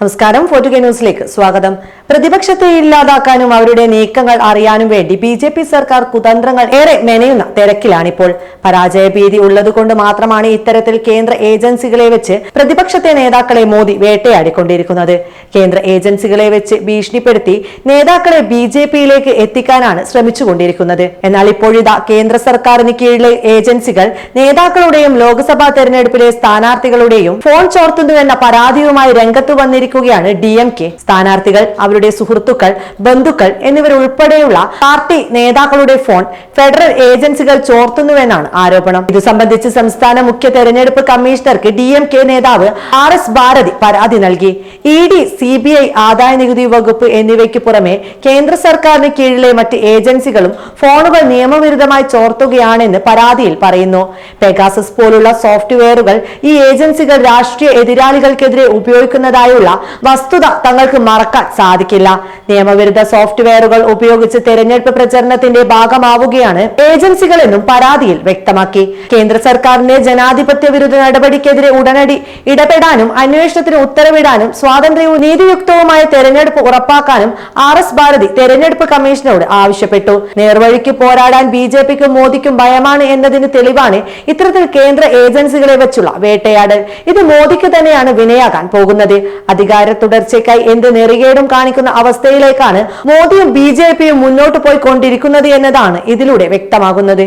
നമസ്കാരം. ഫോർട്ടുഗേ ന്യൂസിലേക്ക് സ്വാഗതം. പ്രതിപക്ഷത്തെ ഇല്ലാതാക്കാനും അവരുടെ നീക്കങ്ങൾ അറിയാനും വേണ്ടി ബി ജെ പി സർക്കാർ കുതന്ത്രങ്ങൾ ഏറെ മെനയുന്ന തിരക്കിലാണിപ്പോൾ. പരാജയ ഭീതി ഉള്ളതുകൊണ്ട് മാത്രമാണ് ഇത്തരത്തിൽ കേന്ദ്ര ഏജൻസികളെ വെച്ച് പ്രതിപക്ഷത്തെ നേതാക്കളെ മോദി വേട്ടയാടിക്കൊണ്ടിരിക്കുന്നത്. കേന്ദ്ര ഏജൻസികളെ വെച്ച് ഭീഷണിപ്പെടുത്തി നേതാക്കളെ ബി ജെ പിയിലേക്ക് എത്തിക്കാനാണ് ശ്രമിച്ചുകൊണ്ടിരിക്കുന്നത്. എന്നാൽ ഇപ്പോഴിതാ കേന്ദ്ര സർക്കാരിന് കീഴിലെ ഏജൻസികൾ നേതാക്കളുടെയും ലോക്സഭാ തെരഞ്ഞെടുപ്പിലെ സ്ഥാനാർത്ഥികളുടെയും ഫോൺ ചോർത്തുന്നുവെന്ന പരാതിയുമായി രംഗത്ത് വന്നിരിക്കുകയാണ് ഡി എം കെ സ്ഥാനാർത്ഥികൾ അവരുടെ സുഹൃത്തുക്കൾ ബന്ധുക്കൾ എന്നിവരുൾപ്പെടെയുള്ള പാർട്ടി നേതാക്കളുടെ ഫോൺ ഫെഡറൽ ഏജൻസികൾ ചോർത്തുന്നുവെന്നാണ് ആരോപണം. ഇത് സംബന്ധിച്ച് സംസ്ഥാന മുഖ്യ തെരഞ്ഞെടുപ്പ് കമ്മീഷണർക്ക് ഡി എം കെ നേതാവ് ആർ എസ് ഭാരതി പരാതി നൽകി. E D C B I ആദായ നികുതി വകുപ്പ് എന്നിവയ്ക്ക് പുറമെ കേന്ദ്ര സർക്കാരിന് കീഴിലെ മറ്റ് ഏജൻസികളും ഫോണുകൾ നിയമവിരുദ്ധമായി ചോർത്തുകയാണെന്ന് പരാതിയിൽ പറയുന്നു. പെഗാസസ് പോലുള്ള സോഫ്റ്റ്വെയറുകൾ ഈ ഏജൻസികൾ രാഷ്ട്രീയ എതിരാളികൾക്കെതിരെ ഉപയോഗിക്കുന്നതായുള്ള വസ്തുത തങ്ങൾക്ക് മറക്കാൻ സാധിക്കില്ല. നിയമവിരുദ്ധ സോഫ്റ്റ്വെയറുകൾ ഉപയോഗിച്ച് തെരഞ്ഞെടുപ്പ് പ്രചരണത്തിന്റെ ഭാഗമാവുകയാണ് ഏജൻസികളെന്നും പരാതിയിൽ വ്യക്തമാക്കി. കേന്ദ്ര സർക്കാരിന്റെ ജനാധിപത്യ വിരുദ്ധ നടപടിക്കെതിരെ ഉടനടി ഇടപെടാനും അന്വേഷണത്തിന് ഉത്തരവിടാനും സ്വാതന്ത്ര്യവും നീതിയുക്തവുമായ തെരഞ്ഞെടുപ്പ് ഉറപ്പാക്കാനും ആർ എസ് ഭാരതി തെരഞ്ഞെടുപ്പ് കമ്മീഷനോട് ആവശ്യപ്പെട്ടു. നേർവഴിക്ക് പോരാടാൻ ബി ജെ പിക്കും മോദിക്കും ഭയമാണ് എന്നതിന് തെളിവാണ് ഇത്തരത്തിൽ കേന്ദ്ര ഏജൻസികളെ വെച്ചുള്ള വേട്ടയാടൽ. ഇത് മോദിക്ക് തന്നെയാണ് വിനയാകാൻ പോകുന്നത്. അധികാര തുടർച്ചയ്ക്കായി എന്ത് നെറികേടും കാണിക്കുന്ന അവസ്ഥയിലേക്കാണ് മോദിയും ബി മുന്നോട്ട് പോയിക്കൊണ്ടിരിക്കുന്നത് എന്നതാണ് ഇതിലൂടെ വ്യക്തമാകുന്നത്.